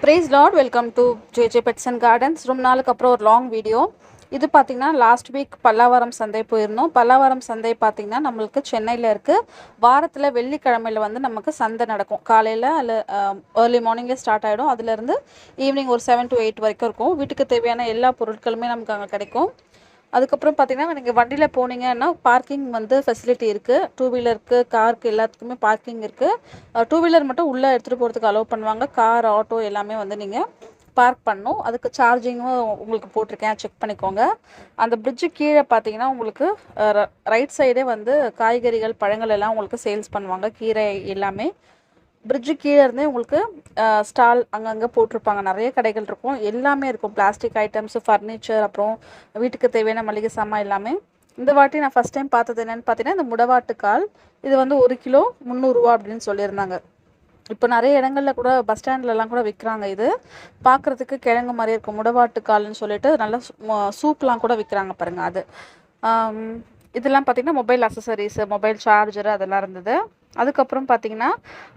Praise Lord welcome to JJ pets and gardens ரொம்ப நாளுக்கு அப்புறம் ஒரு லாங் வீடியோ இது பார்த்திங்கன்னா லாஸ்ட் வீக் பல்லாவரம் சந்தை போயிருந்தோம். பல்லாவரம் சந்தை பார்த்திங்கன்னா நம்மளுக்கு சென்னையில் இருக்குது வாரத்தில் வெள்ளிக்கிழமையில் வந்து நமக்கு சந்தை நடக்கும். காலையில் அல்ல ஏர்லி மார்னிங்கே ஸ்டார்ட் ஆகிடும் அதுலேருந்து ஈவினிங் ஒரு செவன் டு எயிட் வரைக்கும் இருக்கும். வீட்டுக்கு தேவையான எல்லா பொருட்களுமே நமக்கு அங்கே கிடைக்கும். அதுக்கப்புறம் பார்த்தீங்கன்னா நீங்கள் வண்டியில் போனீங்கன்னா பார்க்கிங் வந்து ஃபெசிலிட்டி இருக்குது டூ வீலருக்கு காருக்கு எல்லாத்துக்குமே பார்க்கிங் இருக்குது டூ வீலர் மட்டும் உள்ளே எடுத்துகிட்டு போகிறதுக்கு அலோவ் பண்ணுவாங்க. கார் ஆட்டோ எல்லாமே வந்து நீங்கள் பார்க் பண்ணும் அதுக்கு சார்ஜிங்கும் உங்களுக்கு போட்டிருக்கேன். செக் பண்ணிக்கோங்க. அந்த பிரிட்ஜு கீழே பார்த்தீங்கன்னா உங்களுக்கு ரைட் சைடே வந்து காய்கறிகள் பழங்கள் எல்லாம் உங்களுக்கு சேல்ஸ் பண்ணுவாங்க. கீரை எல்லாமே பிரிட்ஜு கீழே இருந்தே உங்களுக்கு ஸ்டால் அங்கங்கே போட்டிருப்பாங்க. நிறைய கடைகள் இருக்கும். எல்லாமே இருக்கும். பிளாஸ்டிக் ஐட்டம்ஸ் ஃபர்னிச்சர் அப்புறம் வீட்டுக்கு தேவையான மளிகை சாமான் எல்லாமே. இந்த வாட்டி நான் ஃபஸ்ட் டைம் பார்த்தது என்னென்னு பார்த்தீங்கன்னா இந்த முடவாட்டுக்கால். இது வந்து ஒரு கிலோ முந்நூறுரூவா அப்படின்னு சொல்லியிருந்தாங்க. இப்போ நிறைய இடங்கள்ல கூட பஸ் ஸ்டாண்ட்லலாம் கூட விற்கிறாங்க இது. பார்க்குறதுக்கு கிழங்கு மாதிரி இருக்கும். முடவாட்டுக்கால்னு சொல்லிட்டு நல்லா சூப்லாம் கூட விற்கிறாங்க பாருங்கள் அது. இதெல்லாம் பார்த்தீங்கன்னா மொபைல் அசசரிஸு மொபைல் சார்ஜர் அதெல்லாம் இருந்தது. அதுக்கப்புறம் பார்த்தீங்கன்னா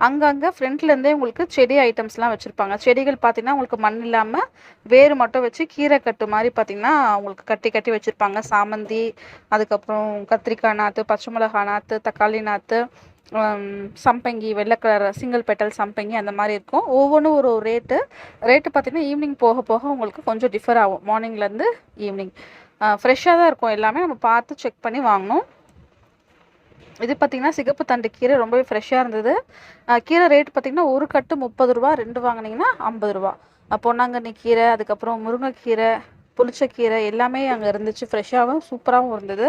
அங்கங்கே ஃப்ரண்ட்லேருந்தே உங்களுக்கு செடி ஐட்டம்ஸ்லாம் வச்சுருப்பாங்க. செடிகள் பார்த்திங்கன்னா உங்களுக்கு மண் இல்லாமல் வேர் மட்டும் வச்சு கீரை கட்டு மாதிரி பார்த்தீங்கன்னா உங்களுக்கு கட்டி கட்டி வச்சுருப்பாங்க. சாமந்தி அதுக்கப்புறம் கத்திரிக்காய் நாற்று பச்சை மிளகா நாற்று தக்காளி நாற்று சம்பங்கி வெள்ளை கலர் சிங்கிள் பெட்டல் சம்பங்கி அந்த மாதிரி இருக்கும். ஒவ்வொன்றும் ஒரு ரேட்டு ரேட்டு பார்த்தீங்கன்னா ஈவினிங் போக போக உங்களுக்கு கொஞ்சம் டிஃபர் ஆகும். மார்னிங்லேருந்து ஈவினிங் ஃப்ரெஷ்ஷாக தான் இருக்கும். எல்லாமே நம்ம பார்த்து செக் பண்ணி வாங்கணும். இது பார்த்தீங்கன்னா சிகப்பு தண்டு கீரை ரொம்பவே ஃப்ரெஷ்ஷாக இருந்தது. கீரை ரேட் பார்த்தீங்கன்னா ஒரு கட்டு முப்பது ரூபா ரெண்டு வாங்கினீங்கன்னா ஐம்பது ரூபா. பொன்னாங்கண்ணி கீரை அதுக்கப்புறம் முருங்கைக்கீரை புளிச்சக்கீரை எல்லாமே அங்கே இருந்துச்சு. ஃப்ரெஷ்ஷாகவும் சூப்பராகவும் இருந்தது.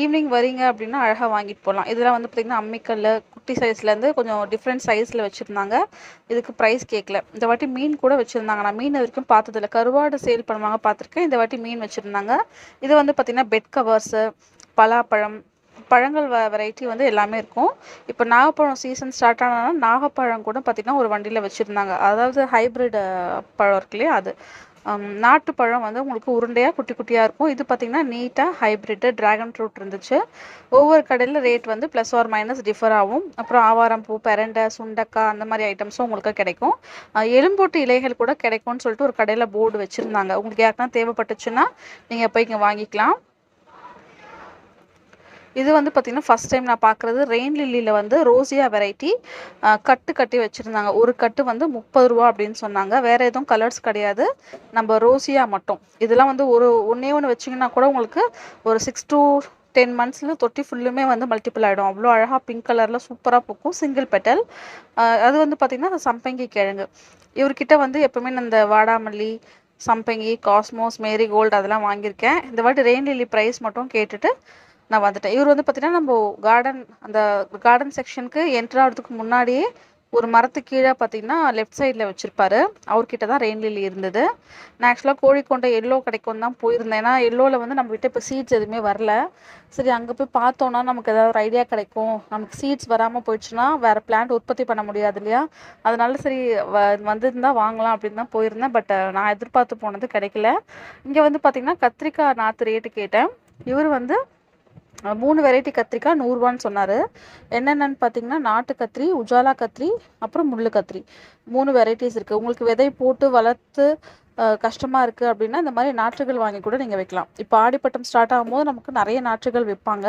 ஈவினிங் வரீங்க அப்படின்னா அழகாக வாங்கிட்டு போகலாம் இதெல்லாம் வந்து பார்த்திங்கன்னா அம்மிக்கல் குட்டி சைஸ்லேருந்து கொஞ்சம் டிஃப்ரெண்ட் சைஸில் வச்சுருந்தாங்க. இதுக்கு ப்ரைஸ் கேட்கல இந்த வாட்டி மீன் கூட வச்சுருந்தாங்க. நான் மீன் வரைக்கும் பார்த்ததில்ல. கருவாடு சேல் பண்ணுவாங்க பார்த்துருக்கேன். இந்த வாட்டி மீன் வச்சுருந்தாங்க. இது வந்து பார்த்திங்கன்னா பெட் கவர்ஸு பலாப்பழம் பழங்கள் வ வெரைட்டி வந்து எல்லாமே இருக்கும். இப்போ நாகப்பழம் சீசன் ஸ்டார்ட் ஆனதுனால நாகப்பழம் கூட பார்த்திங்கன்னா ஒரு வண்டியில் வச்சுருந்தாங்க. அதாவது ஹைப்ரிட் பழம் இருக்கு இல்லையா அது. நாட்டுப்பழம் வந்து உங்களுக்கு உருண்டையாக குட்டி குட்டியாக இருக்கும். இது பார்த்திங்கன்னா நீட்டாக ஹைப்ரிட்டு ட்ராகன் ஃப்ரூட் இருந்துச்சு. ஒவ்வொரு கடையில் ரேட் வந்து ப்ளஸ் ஆர் மைனஸ் டிஃபர் ஆகும். அப்புறம் ஆவாரம் பூ பெரண்டை சுண்டக்காய் அந்த மாதிரி ஐட்டம்ஸும் உங்களுக்கு கிடைக்கும். எலும்போட்டு இலைகள் கூட கிடைக்கும்னு சொல்லிட்டு ஒரு கடையில் போர்டு வச்சுருந்தாங்க. உங்களுக்கு யாருக்குனா தேவைப்பட்டுச்சுன்னா நீங்கள் போய் இங்கே வாங்கிக்கலாம். இது வந்து பார்த்திங்கன்னா ஃபஸ்ட் டைம் நான் பார்க்குறது ரெயின் லில்லியில் வந்து ரோசியா வெரைட்டி கட்டு கட்டி வச்சுருந்தாங்க. ஒரு கட்டு வந்து முப்பது ரூபா அப்படின்னு சொன்னாங்க. வேறு எதுவும் கலர்ஸ் கிடையாது. நம்ம ரோசியா மட்டும். இதெல்லாம் வந்து ஒரு ஒன்றே ஒன்று வச்சிங்கன்னா கூட உங்களுக்கு ஒரு சிக்ஸ் டூ டென் மந்த்ஸில் தொட்டி ஃபுல்லுமே வந்து மல்டிபிள் ஆகிடும் அவ்வளோ அழகாக பிங்க் கலரில் சூப்பராக பூக்கும். சிங்கிள் பெட்டல் அது வந்து பார்த்திங்கன்னா சம்பங்கி கிழங்கு. இவர்கிட்ட வந்து எப்போவுமே நான் இந்த வாடாமல்லி சம்பங்கி காஸ்மோஸ் மேரி கோல்டு அதெல்லாம் வாங்கியிருக்கேன். இந்த வாட்டி ரெயின் லில்லி ப்ரைஸ் மட்டும் கேட்டுட்டு நான் வந்துட்டேன். இவர் வந்து பார்த்தீங்கன்னா நம்ம கார்டன் அந்த கார்டன் செக்ஷனுக்கு என்ட்ரு ஆகிறதுக்கு முன்னாடியே ஒரு மரத்துக்கு கீழே பார்த்தீங்கன்னா லெஃப்ட் சைடில் வச்சுருப்பாரு. அவர்கிட்ட தான் ரெயின் லில்லி இருந்தது. நான் ஆக்சுவலாக கோழிக்கொண்டை எல்லோ கிடைக்கும் தான் போயிருந்தேன். ஏன்னா எல்லோவில் வந்து நம்ம கிட்ட இப்போ சீட்ஸ் எதுவுமே வரல. சரி அங்கே போய் பார்த்தோன்னா நமக்கு ஏதாவது ஒரு ஐடியா கிடைக்கும். நமக்கு சீட்ஸ் வராமல் போயிடுச்சுன்னா வேறு பிளான்ட் உற்பத்தி பண்ண முடியாது இல்லையா? அதனால சரி வ வந்திருந்தா வாங்கலாம் அப்படின்னு தான் போயிருந்தேன். பட் நான் எதிர்பார்த்து போனது கிடைக்கல. இங்கே வந்து பார்த்திங்கன்னா கத்திரிக்காய் நாற்று ரேட்டு கேட்டேன். இவர் வந்து மூணு வெரைட்டி கத்திரிக்காய் நூறுரூவான்னு சொன்னார். என்னென்னு பார்த்தீங்கன்னா நாட்டு கத்திரி உஜாலா கத்திரி அப்புறம் முள்ளு கத்திரி. மூணு வெரைட்டிஸ் இருக்குது உங்களுக்கு விதை போட்டு வளர்த்து கஷ்டமாக இருக்குது அப்படின்னா இந்த மாதிரி நாற்றுகள் வாங்கி கூட நீங்கள் வைக்கலாம். இப்போ ஆடிப்பட்டம் ஸ்டார்ட் ஆகும்போது நமக்கு நிறைய நாற்றுகள் விற்பாங்க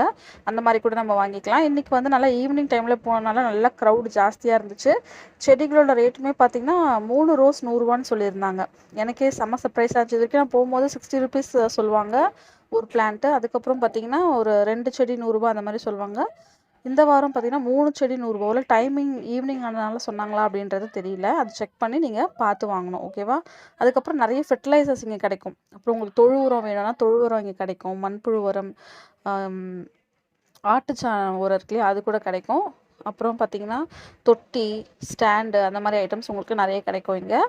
அந்த மாதிரி கூட நம்ம வாங்கிக்கலாம். இன்றைக்கி வந்து நல்லா ஈவினிங் டைமில் போனனால நல்லா க்ரௌட் ஜாஸ்தியாக இருந்துச்சு. செடிகளோட ரேட்டுமே பார்த்திங்கன்னா மூணு ரோஸ் நூறுரூவான்னு சொல்லியிருந்தாங்க. எனக்கே செம்ம சர்ப்ரைஸ் ஆச்சு. வரைக்கும் நான் போகும்போது சிக்ஸ்டி ருபீஸ் சொல்லுவாங்க ஒரு பிளான்ட்டு அதுக்கப்புறம் பார்த்தீங்கன்னா ஒரு ரெண்டு செடி நூறுரூபா அந்த மாதிரி சொல்லுவாங்க. இந்த வாரம் பார்த்தீங்கன்னா மூணு செடி நூறுரூபா டைமிங் ஈவினிங் ஆனதுனால சொன்னாங்களா அப்படின்றது தெரியல. அது செக் பண்ணி நீங்கள் பார்த்து வாங்கணும் ஓகேவா அதுக்கப்புறம் நிறைய ஃபெர்டிலைசர்ஸ் இங்கே கிடைக்கும். அப்புறம் உங்களுக்கு தொழு உரம் வேணும்னா தொழு உரம் இங்கே கிடைக்கும். மண்புழு உரம் ஆம், ஆட்டுச்சா உரம் இருக்குல்லையா அது கூட கிடைக்கும். அப்புறம் பார்த்தீங்கன்னா தொட்டி ஸ்டாண்டு அந்த மாதிரி ஐட்டம்ஸ் உங்களுக்கு நிறைய கிடைக்கும் இங்கே.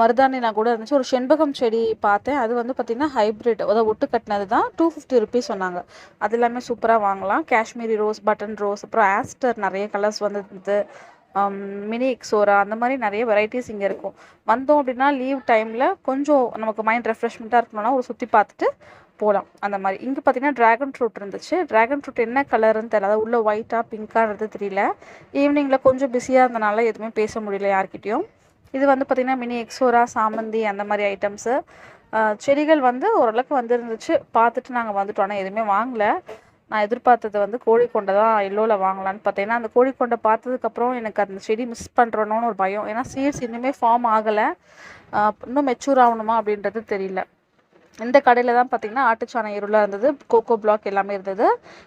மருதாணிலாம் கூட இருந்துச்சு. ஒரு செண்பகம் செடி பார்த்தேன். அது வந்து பார்த்திங்கன்னா ஹைப்ரிட் அதாவது ஒட்டு கட்டினது தான் டூ ஃபிஃப்டி ருபீஸ் சொன்னாங்க. அது எல்லாமே சூப்பராக வாங்கலாம். காஷ்மீரி ரோஸ் பட்டன் ரோஸ் அப்புறம் ஆஸ்டர் நிறைய கலர்ஸ் வந்துருந்தது. மினி எக்ஸோரா அந்த மாதிரி நிறைய வெரைட்டிஸ் இங்கே இருக்கும். வந்தோம் அப்படின்னா லீவ் டைமில் கொஞ்சம் நமக்கு மைண்ட் ரெஃப்ரெஷ்மெண்ட்டாக இருக்கணும்னா ஒரு சுற்றி பார்த்துட்டு போகலாம் அந்த மாதிரி. இங்கே பார்த்தீங்கன்னா ட்ராகன் ஃப்ரூட் இருந்துச்சு. ட்ராகன் ஃப்ரூட் என்ன கலருன்னு தெரியல. அதாவது உள்ளே ஒயிட்டாக பிங்க்காகிறது தெரியல. ஈவினிங்கில் கொஞ்சம் பிஸியாக இருந்தனால எதுவுமே பேச முடியல யார்கிட்டேயும். இது வந்து பார்த்திங்கன்னா மினி எக்ஸோரா சாமந்தி அந்த மாதிரி ஐட்டம்ஸு செடிகள் வந்து ஓரளவுக்கு வந்துருந்துச்சு. பார்த்துட்டு நாங்கள் வந்துட்டோம். ஆனால் எதுவுமே வாங்கலை. நான் எதிர்பார்த்தது வந்து கோழிக்கொண்டை தான் எல்லோவில் வாங்கலான்னு பார்த்தேன் ஏன்னா அந்த கோழிக்கொண்டை பார்த்ததுக்கப்புறம் எனக்கு அந்த செடி மிஸ் பண்ணுறோன்னு ஒரு பயம். ஏன்னா சீட்ஸ் இன்னுமே ஃபார்ம் ஆகலை. இன்னும் மெச்சூர் ஆகணுமா அப்படின்றது தெரியல. இந்த கடையில் தான் பார்த்தீங்கன்னா ஆட்டுச்சாணம் எருளாக இருந்தது கோகோ பிளாக் எல்லாமே இருந்தது.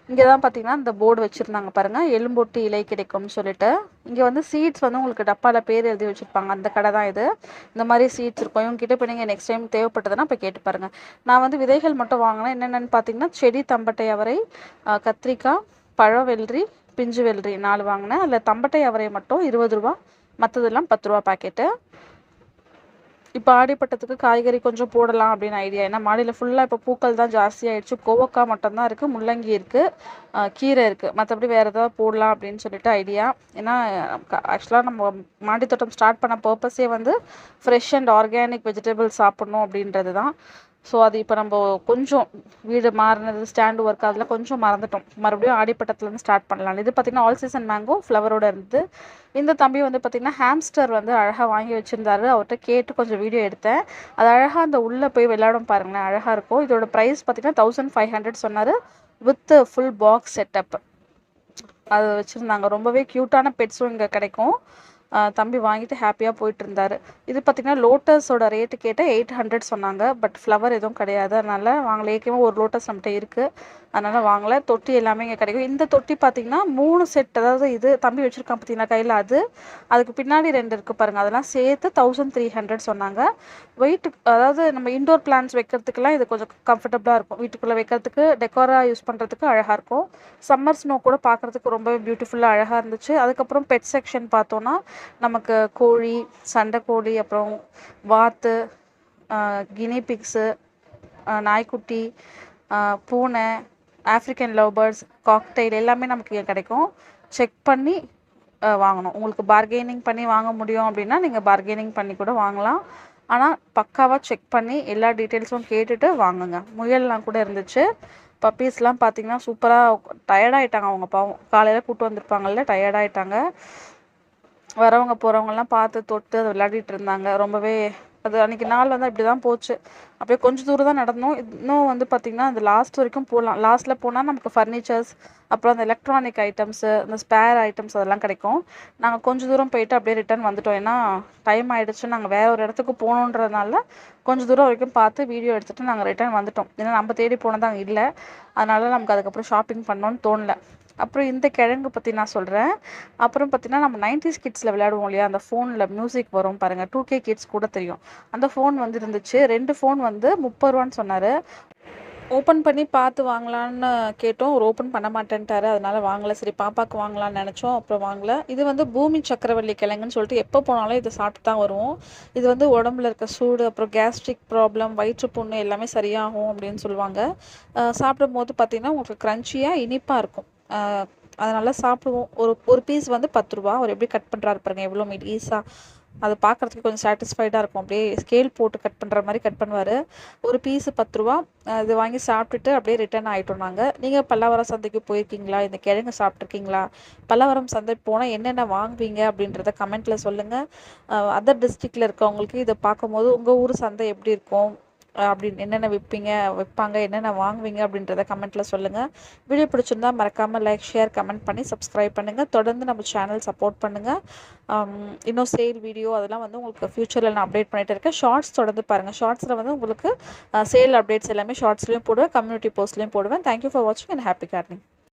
இங்கே தான் பார்த்தீங்கன்னா இந்த போர்டு வச்சுருந்தாங்க பாருங்கள் எலும்பொட்டி இலை கிடைக்கும்னு சொல்லிட்டு. இங்கே வந்து சீட்ஸ் வந்து உங்களுக்கு டப்பாவில் பேர் எழுதி வச்சுருப்பாங்க அந்த கடை தான் இது. இந்த மாதிரி சீட்ஸ் இருக்கும். இவங்ககிட்ட இப்போ நீங்கள் நெக்ஸ்ட் டைம் தேவைப்பட்டதுன்னா இப்போ கேட்டு பாருங்கள் நான் வந்து விதைகள் மட்டும் வாங்கினேன். என்னென்னு பார்த்தீங்கன்னா செடி தம்பட்டை அவரை கத்திரிக்காய் பழவெள்ளரி பிஞ்சு வெள்ளரி நாலு வாங்கினேன். அதில் தம்பட்டை அவரை மட்டும் இருபது ரூபா மற்றதெல்லாம் பத்து ரூபா பாக்கெட்டு இப்போ ஆடிப்பட்டத்துக்கு காய்கறி கொஞ்சம் போடலாம் அப்படின்னு ஐடியா ஏன்னா மாடியில் ஃபுல்லாக இப்போ பூக்கள் தான் ஜாஸ்தியாகிடுச்சு கோவக்காய் மட்டும்தான் இருக்குது முள்ளங்கி இருக்குது கீரை இருக்குது மற்றபடி வேறு ஏதாவது போடலாம் அப்படின்னு சொல்லிட்டு ஐடியா ஏன்னா ஆக்சுவலாக நம்ம மாடித்தோட்டம் ஸ்டார்ட் பண்ண பர்பஸே வந்து ஃப்ரெஷ் அண்ட் ஆர்கானிக் வெஜிடபிள்ஸ் சாப்பிட்ணும் அப்படின்றது தான் ஸோ அது இப்போ நம்ம கொஞ்சம் வீடு மாறினது ஸ்டாண்டு ஒர்க் அதில் கொஞ்சம் மறந்துட்டோம். மறுபடியும் ஆடிப்பட்டத்துலேருந்து ஸ்டார்ட் பண்ணலாம். இது பார்த்திங்கன்னா ஆல் சீசன் மேங்கோ ஃப்ளவரோட இருந்து இந்த தம்பி வந்து பார்த்திங்கன்னா ஹாம்ஸ்டர் வந்து அழகாக வாங்கி வச்சுருந்தாரு. அவர்கிட்ட கேட்டு கொஞ்சம் வீடியோ எடுத்தேன். அது அழகாக அந்த உள்ளே போய் விளையாடும் பாருங்களேன் அழகாக இருக்கும். இதோட ப்ரைஸ் பார்த்திங்கன்னா தௌசண்ட் ஃபைவ் ஹண்ட்ரட் சொன்னார். வித் ஃபுல் பாக்ஸ் செட்டப் அது வச்சுருந்தாங்க. ரொம்பவே க்யூட்டான பெட்ஸும் இங்கே கிடைக்கும். தம்பி வாங்கிட்டு ஹாப்பியாக போயிட்டு இருந்தார் இது பார்த்திங்கன்னா லோட்டஸோட ரேட்டு கேட்டால் எயிட் ஹண்ட்ரட் சொன்னாங்க. பட் ஃப்ளவர் எதுவும் கிடையாது. அதனால் வாங்கல. ஏற்கனவே ஒரு லோட்டஸ் நம்மகிட்ட இருக்குது அதனால் வாங்கலை. தொட்டி எல்லாமே இங்கே கிடைக்கும். இந்த தொட்டி பார்த்திங்கன்னா மூணு செட் அதாவது இது தம்பி வச்சுருக்கான் பார்த்தீங்கன்னா கையில் அது? அதுக்கு பின்னாடி ரெண்டு இருக்குது பாருங்கள் அதெல்லாம் சேர்த்து தௌசண்ட் த்ரீ ஹண்ட்ரட் சொன்னாங்க. வெயிட் அதாவது நம்ம இண்டோர் பிளான்ஸ் வைக்கிறதுக்கெல்லாம் இது கொஞ்சம் கம்ஃபர்டபுளாக இருக்கும். வீட்டுக்குள்ளே வைக்கிறதுக்கு டெக்கோரா யூஸ் பண்ணுறதுக்கு அழகாக இருக்கும். சம்மர் ஸ்னோ கூட பார்க்குறதுக்கு ரொம்பவே பியூட்டிஃபுல்லாக அழகாக இருந்துச்சு. அதுக்கப்புறம் பெட் செக்ஷன் பார்த்தோன்னா நமக்கு கோழி சண்டை கோழி அப்புறம் வாத்து கினி பிக்ஸு நாய்க்குட்டி பூனை ஆஃப்ரிக்கன் லவ் பேர்ட்ஸ் காக்டெயில் எல்லாமே நமக்கு இங்கே கிடைக்கும். செக் பண்ணி வாங்கணும். உங்களுக்கு பார்கெனிங் பண்ணி வாங்க முடியும் அப்படின்னா நீங்கள் பார்கெனிங் பண்ணி கூட வாங்கலாம். ஆனால் பக்காவாக செக் பண்ணி எல்லா டீட்டெயில்ஸும் கேட்டுட்டு வாங்குங்க. முயல்லாம் கூட இருந்துச்சு. பப்பீஸ்லாம் பார்த்தீங்கன்னா சூப்பராக டயர்டாயிட்டாங்க அவங்க பாவம். காலையில் கூட்டு வந்திருப்பாங்கல்ல டயர்டாயிட்டாங்க வரவங்க போகிறவங்கலாம் பார்த்து தொட்டு அதை விளையாடிட்டு இருந்தாங்க. ரொம்பவே அது அன்றைக்கி நாள் வந்து அப்படி தான் போச்சு. அப்படியே கொஞ்சம் தூரம் தான் நடந்தோம். இன்னும் வந்து பார்த்திங்கன்னா அந்த லாஸ்ட் வரைக்கும் போகலாம் லாஸ்ட்டில் போனால் நமக்கு ஃபர்னிச்சர்ஸ் அப்புறம் அந்த எலக்ட்ரானிக் ஐட்டம்ஸு இந்த ஸ்பேர் ஐட்டம்ஸ் அதெல்லாம் கிடைக்கும். நாங்கள் கொஞ்சம் தூரம் போயிட்டு அப்படியே ரிட்டர்ன் வந்துட்டோம். ஏன்னா டைம் ஆகிடுச்சு நாங்கள் வேறு ஒரு இடத்துக்கு போகணுன்றதுனால கொஞ்சம் தூரம் வரைக்கும் பார்த்து வீடியோ எடுத்துகிட்டு நாங்கள் ரிட்டர்ன் வந்துட்டோம். ஏன்னா நம்ம தேடி போனது அங்கே இல்லை. அதனால நமக்கு அதுக்கப்புறம் ஷாப்பிங் பண்ணோன்னு தோணலை. அப்புறம் இந்த கிழங்கு பற்றி நான் சொல்கிறேன் அப்புறம் பார்த்தீங்கன்னா நம்ம நைன்டிஸ் கிட்ஸில் விளையாடுவோம் இல்லையா? அந்த ஃபோனில் மியூசிக் வரும் பாருங்கள் டூ கே கிட்ஸ் கூட தெரியும். அந்த ஃபோன் வந்து இருந்துச்சு ரெண்டு ஃபோன் வந்து முப்பது ரூபான்னு சொன்னார். ஓப்பன் பண்ணி பார்த்து வாங்கலான்னு கேட்டோம். ஒரு ஓப்பன் பண்ண மாட்டேன்ட்டாரு. அதனால வாங்கலை. சரி பாப்பாவுக்கு வாங்கலாம்னு நினச்சோம். அப்புறம் வாங்கல. இது வந்து பூமி சக்கரவள்ளி கிழங்குன்னு சொல்லிட்டு எப்போ போனாலும் இதை சாப்பிட்டு தான் வருவோம். இது வந்து உடம்புல இருக்க சூடு அப்புறம் கேஸ்ட்ரிக் ப்ராப்ளம் வயிற்றுப்புண்ணு எல்லாமே சரியாகும் அப்படின்னு சொல்லுவாங்க. சாப்பிடும் போது பார்த்தீங்கன்னா உங்களுக்கு க்ரன்ச்சியாக இனிப்பாக இருக்கும். அதை நல்லா சாப்பிடுவோம். ஒரு ஒரு பீஸ் வந்து பத்து ரூபா அவர் எப்படி கட் பண்ணுறாரு பாருங்க எவ்வளோ மீட் ஈஸாக அதை பார்க்குறதுக்கு கொஞ்சம் சாட்டிஸ்ஃபைடாக இருக்கும். அப்படியே ஸ்கேல் போட்டு கட் பண்ணுற மாதிரி கட் பண்ணுவார். ஒரு பீஸு பத்து ரூபா இது வாங்கி சாப்பிட்டுட்டு அப்படியே ரிட்டர்ன் ஆகிட்டோம் நாங்கள் நீங்கள் பல்லாவரம் சந்தைக்கு போயிருக்கீங்களா? இந்த கிழங்கு சாப்பிட்ருக்கீங்களா பல்லாவரம் சந்தை போனால் என்னென்ன வாங்குவீங்க அப்படின்றத கமெண்ட்டில் சொல்லுங்கள் அதர் டிஸ்ட்ரிக்டில் இருக்கவங்களுக்கு இதை பார்க்கும்போது உங்கள் ஊர் சந்தை எப்படி இருக்கும்? அப்படின்னு என்னென்ன விற்பீங்க விற்பாங்க என்னென்ன வாங்குவீங்க அப்படின்றத கமெண்ட்டில் சொல்லுங்கள் வீடியோ பிடிச்சிருந்தா மறக்காமல் லைக் ஷேர் கமெண்ட் பண்ணி சப்ஸ்கிரைப் பண்ணுங்கள் தொடர்ந்து நம்ம சேனல் சப்போர்ட் பண்ணுங்கள் இன்னும் சேல் வீடியோ அதெல்லாம் வந்து உங்களுக்கு ஃப்யூச்சரில் நான் அப்டேட் பண்ணிட்டு இருக்கேன். ஷார்ட்ஸ் தொடர்ந்து பாருங்கள் ஷார்ட்ஸில் வந்து உங்களுக்கு சேல் அப்டேட்ஸ் எல்லாமே ஷார்ட்ஸ்லேயும் போடுவேன். கம்யூனிட்டி போஸ்ட்லேயும் போடுவேன். தேங்க்யூ ஃபார் வாட்சிங் அண்ட் ஹாப்பி கார்னிங்